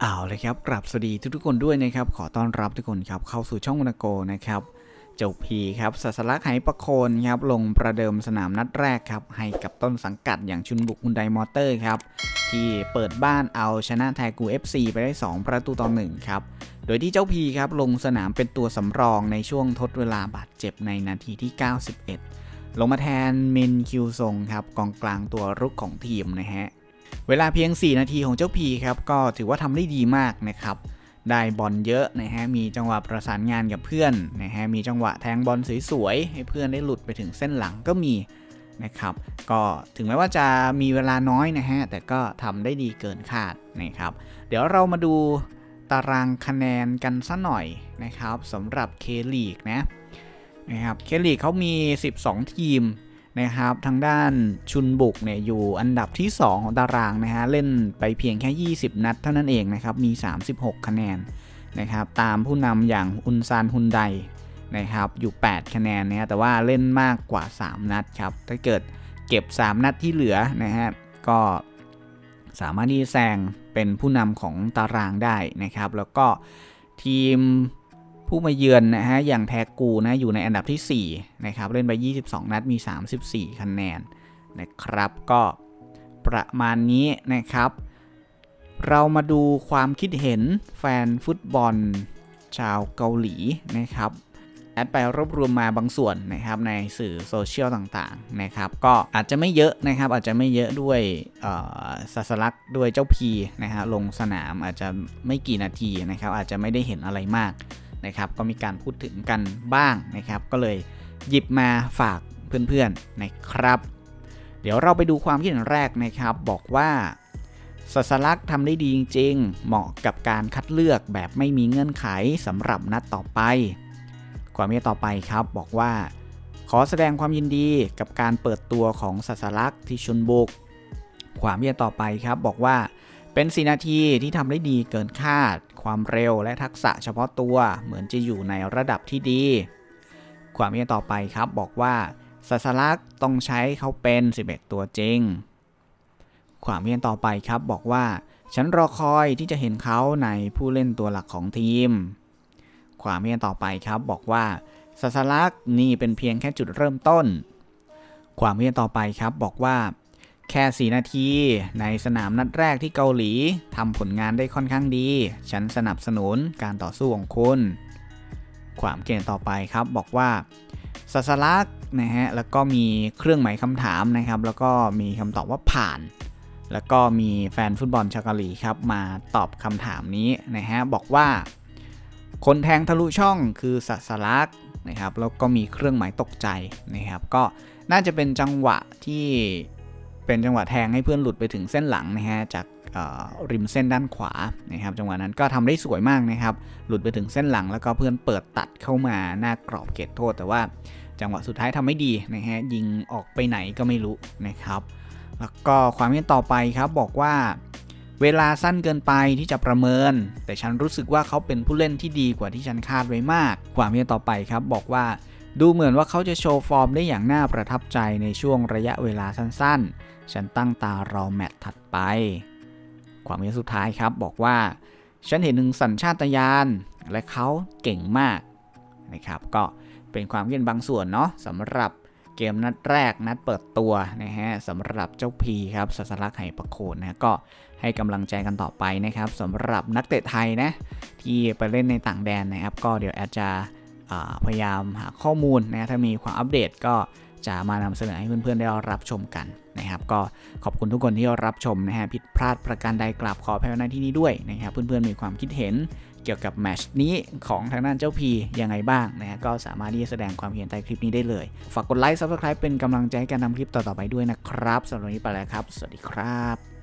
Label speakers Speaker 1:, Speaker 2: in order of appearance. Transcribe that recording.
Speaker 1: เอาเลยครับกลับสวัสดีทุกๆคนด้วยนะครับ ขอต้อนรับทุกคนครับเข้าสู่ช่องวนาโกนะครับ เจ้าพีครับสัสลักไหประโคนครับลงประเดิมสนามนัดแรกครับ ให้กับต้นสังกัดอย่างชุนบุกฮุนไดมอเตอร์ครับ ที่เปิดบ้านเอาชนะแทกู FC ไปได้ 2 ประตูต่อ1ครับ โดยที่เจ้าพีครับลงสนามเป็นตัวสำรองในช่วงทดเวลาบาดเจ็บในนาทีที่ 91ลงมาแทนมินคิวซงครับกองกลางตัวรุกของทีมนะฮะ เวลาเพียง 4 นาทีของเจ้าพีครับก็ถือว่าทำได้ดีมากนะครับได้บอลเยอะนะฮะ มีจังหวะประสานงานกับเพื่อนนะฮะ มีจังหวะแทงบอลสวยๆ ให้เพื่อนได้หลุดไปถึงเส้นหลังก็มีนะครับ ก็ถึงแม้ว่าจะมีเวลาน้อยนะฮะ แต่ก็ทำได้ดีเกินคาดนะครับ เดี๋ยวเรามาดูตารางคะแนนกันสัหน่อยนะครับสำหรับเคลีกนะนะครับ เคลีกเขามี 12 ทีม นะครับทางด้านชุนบุกเนี่ยอยู่อันดับที่ 2 ของตารางนะฮะเล่นไปเพียงแค่ 20 นัดเท่านั้นเองนะครับมี 36 คะแนนนะครับตามผู้นำอย่างอุนซานฮุนไดนะครับอยู่ 8 คะแนนนะฮะแต่ว่าเล่นมากกว่า 3 นัดครับถ้าเกิดเก็บ 3 นัดที่เหลือนะฮะก็สามารถที่จะแซงเป็นผู้นำของตารางได้นะครับ แล้วก็ทีม ผู้มาเยือนนะฮะอย่างแทกูนะอยู่ในอันดับที่4นะครับเล่นไป 22 นัดมี 34 คะแนนนะครับก็ประมาณนี้นะครับ เรามาดูความคิดเห็นแฟนฟุตบอลชาวเกาหลีนะครับแอดไปรวบรวมมาบางส่วนนะครับในสื่อโซเชียลต่างๆนะครับก็อาจจะไม่เยอะนะครับอาจจะไม่เยอะด้วยสัสลักด้วยเจ้าพีนะฮะลงสนามอาจจะไม่กี่นาทีนะครับอาจจะไม่ได้เห็นอะไรมาก นะครับก็มีการพูดถึงกันบ้างนะครับ ก็เลยหยิบมาฝากเพื่อนๆนะครับ เดี๋ยวเราไปดูความคิดเห็นแรกนะครับ บอกว่าสัสลักทำได้ดีจริง ๆ เหมาะกับการคัดเลือกแบบไม่มีเงื่อนไขสำหรับนัดต่อไป ความเห็นต่อไปครับบอกว่า ขอแสดงความยินดีกับการเปิดตัวของสัสลักที่ชุนบุก ความเห็นต่อไปครับบอกว่าเป็นสีนาทีที่ทำได้ดีเกินคาด ความเร็วและทักษะเฉพาะตัวเหมือนจะอยู่ในระดับที่ดี ความเห็นต่อไปครับบอกว่าสัสลักต้องใช้เขาเป็น 11 ตัวจริง ความเห็นต่อไปครับบอกว่า ฉันรอคอยที่จะเห็นเขาในผู้เล่นตัวหลักของทีม ความเห็นต่อไปครับบอกว่าสัสลักนี่เป็นเพียงแค่จุดเริ่มต้น ความเห็นต่อไปครับบอกว่า แค่ 4 นาที ในสนามนัดแรกที่เกาหลีทำผลงานได้ค่อนข้างดี ฉันสนับสนุนการต่อสู้ของคุณ ความเขียนต่อไปครับบอกว่าสัสลักนะฮะแล้วก็มีเครื่องหมายคำถามนะครับ แล้วก็มีคำตอบว่าผ่าน แล้วก็มีแฟนฟุตบอลชาวเกาหลีครับมาตอบคำถามนี้นะฮะบอกว่า คนแทงทะลุช่องคือสัสลักนะครับแล้วก็มีเครื่องหมายตกใจนะครับ ก็น่าจะเป็นจังหวะที่ เป็นจังหวะแทงให้เพื่อนหลุดไปถึงเส้นหลังนะฮะจากริมเส้นด้านขวานะครับจังหวะนั้นก็ทำได้สวยมากนะครับ หลุดไปถึงเส้นหลังแล้วก็เพื่อนเปิดตัดเข้ามาหน้ากรอบเขตโทษ แต่ว่าจังหวะสุดท้ายทำไม่ดีนะฮะยิงออกไปไหนก็ไม่รู้นะครับ แล้วก็ความเห็นต่อไปครับบอกว่าเวลาสั้นเกินไปที่จะประเมิน แต่ฉันรู้สึกว่าเขาเป็นผู้เล่นที่ดีกว่าที่ฉันคาดไว้มาก ความเห็นต่อไปครับบอกว่า ดูเหมือนว่าเขาจะโชว์ฟอร์มได้อย่างน่าประทับใจในช่วงระยะเวลาสั้นๆ ฉันตั้งตารอแมตช์ถัดไป ความเห็นสุดท้ายครับบอกว่า ฉันเห็นหนึ่งสัญชาตญาณและเขาเก่งมากนะครับ ก็เป็นความคิดบางส่วนเนาะสำหรับเกมนัดแรกนัดเปิดตัวนะฮะสำหรับเจ้าพีครับสัสลักไหประโคนนะก็ให้กำลังใจกันต่อไปนะครับสำหรับนักเตะไทยนะที่ไปเล่นในต่างแดนนะครับ ก็เดี๋ยวแอดจะ พยายามหาข้อมูลนะถ้ามีความอัปเดตก็จะมานำเสนอให้เพื่อนๆได้รับชมกันนะครับ ก็ขอบคุณทุกคนที่รับชมนะฮะผิดพลาดประการใดกราบขออภัยในที่นี้ด้วยนะครับ เพื่อนๆมีความคิดเห็นเกี่ยวกับแมชนี้ของทางด้านเจ้าพียังไงบ้างนะฮะก็สามารถที่จะแสดงความเห็นใต้คลิปนี้ได้เลย ฝากกดไลค์ซับสไครป์เป็นกำลังใจให้การทำคลิปต่อๆไปด้วยนะครับสำหรับวันนี้ไปแล้วครับ สวัสดีครับ